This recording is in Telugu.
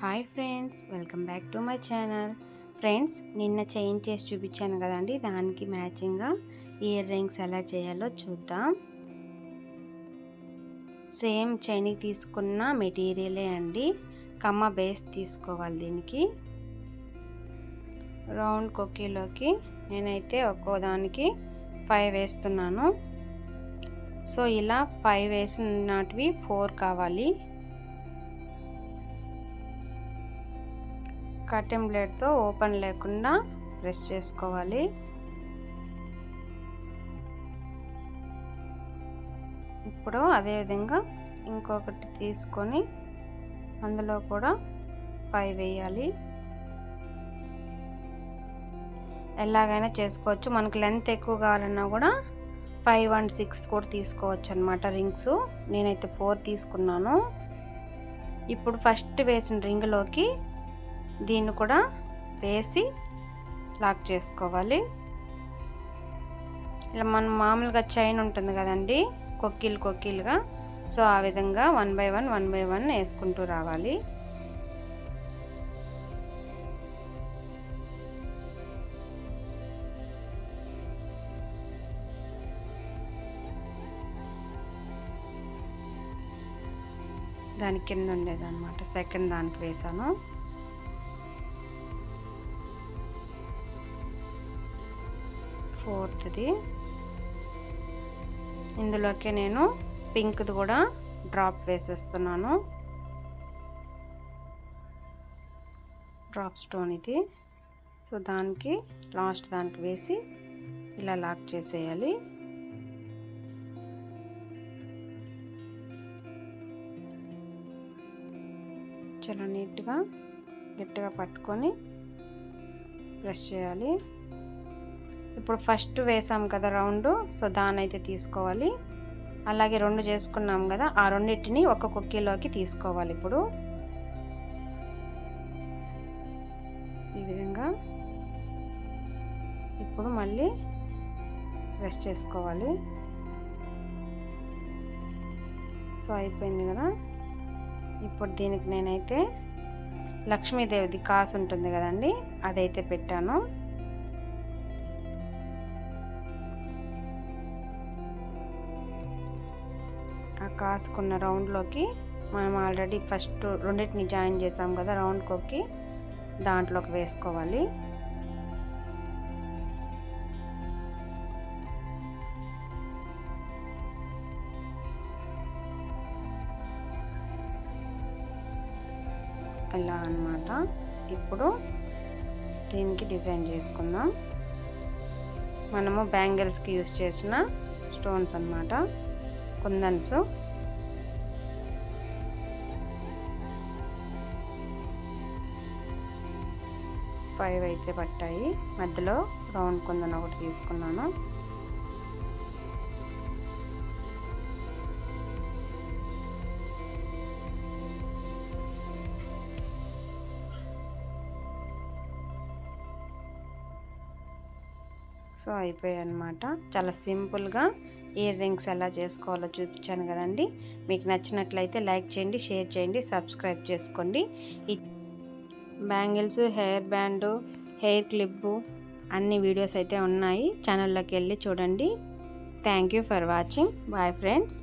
Hi friends welcome back to my channel. Friends నిన్న చైన్ చేసి చూపించాను కదండి దానికి మ్యాచింగ్గా ఇయర్ రింగ్స్ ఎలా చేయాలో చూద్దాం. సేమ్ చైన్కి తీసుకున్న మెటీరియలే అండి కమ్మ బేస్ తీసుకోవాలి దీనికి. రౌండ్ కొక్కీలోకి నేనైతే ఒక్కో దానికి ఫైవ్ వేస్తున్నాను. సో ఇలా ఫైవ్ వేసినటివి ఫోర్ కావాలి. కటింగ్ బ్లేడ్తో ఓపెన్ లేకుండా ప్రెస్ చేసుకోవాలి. ఇప్పుడు అదేవిధంగా ఇంకొకటి తీసుకొని అందులో కూడా ఫైవ్ వేయాలి. ఎలాగైనా చేసుకోవచ్చు. మనకు లెంత్ ఎక్కువ కావాలన్నా కూడా ఫైవ్ అండ్ సిక్స్ కూడా తీసుకోవచ్చు అనమాట రింగ్స్ నేనైతే ఫోర్ తీసుకున్నాను. ఇప్పుడు ఫస్ట్ వేసిన రింగ్లోకి దీన్ని కూడా వేసి లాక్ చేసుకోవాలి. ఇలా మనం మామూలుగా చైన్ ఉంటుంది కదండి కొక్కిలు కొక్కిలుగా. సో ఆ విధంగా one by one one by one వేసుకుంటూ రావాలి. దాని కింద ఉండేదన్నమాట. సెకండ్ దానికి వేసాను. ఫోర్త్ది ఇందులోకి నేను పింక్ది కూడా డ్రాప్ వేసేస్తున్నాను. డ్రాప్ స్టోన్ ఇది. సో దానికి లాస్ట్ దానికి వేసి ఇలా లాక్ చేసేయాలి. చాలా నీట్గా గట్టిగా పట్టుకొని ప్రెస్ చేయాలి. ఇప్పుడు ఫస్ట్ వేసాం కదా రౌండ్ సో దాని అయితే తీసుకోవాలి. అలాగే రెండు చేసుకున్నాం కదా ఆ రెండింటిని ఒక కుక్కీలోకి తీసుకోవాలి ఇప్పుడు. ఈ విధంగా ఇప్పుడు మళ్ళీ ప్రెస్ చేసుకోవాలి. సో అయిపోయింది కదా. ఇప్పుడు దీనికి నేనైతే లక్ష్మీదేవిది కాసు ఉంటుంది కదండి అదైతే పెట్టాను. ఆ కాసుకున్న రౌండ్లోకి మనం ఆల్రెడీ ఫస్ట్ రెండింటిని జాయిన్ చేసాం కదా రౌండ్ కొక్కి దాంట్లోకి వేసుకోవాలి. ఇలా అనమాట ఇప్పుడు దీనికి డిజైన్ చేసుకుందాం. మనము బ్యాంగిల్స్కి యూస్ చేసిన స్టోన్స్ అనమాట కుందన్స్. ఫైవ్ అయితే పట్టాయి. మధ్యలో రౌండ్ కుందన్ ఒకటి తీసుకున్నాను. సో అయిపోయాయి అనమాట చాలా సింపుల్గా ఇయర్ రింగ్స్ ఎలా చేసుకోవాలో చూపించాను కదండి. మీకు నచ్చినట్లయితే లైక్ చేయండి షేర్ చేయండి సబ్స్క్రైబ్ చేసుకోండి. ఈ bangles hair band hair clip అన్ని వీడియోస్ అయితే ఉన్నాయి. ఛానల్లోకి వెళ్ళి చూడండి. Thank you for watching. Bye friends.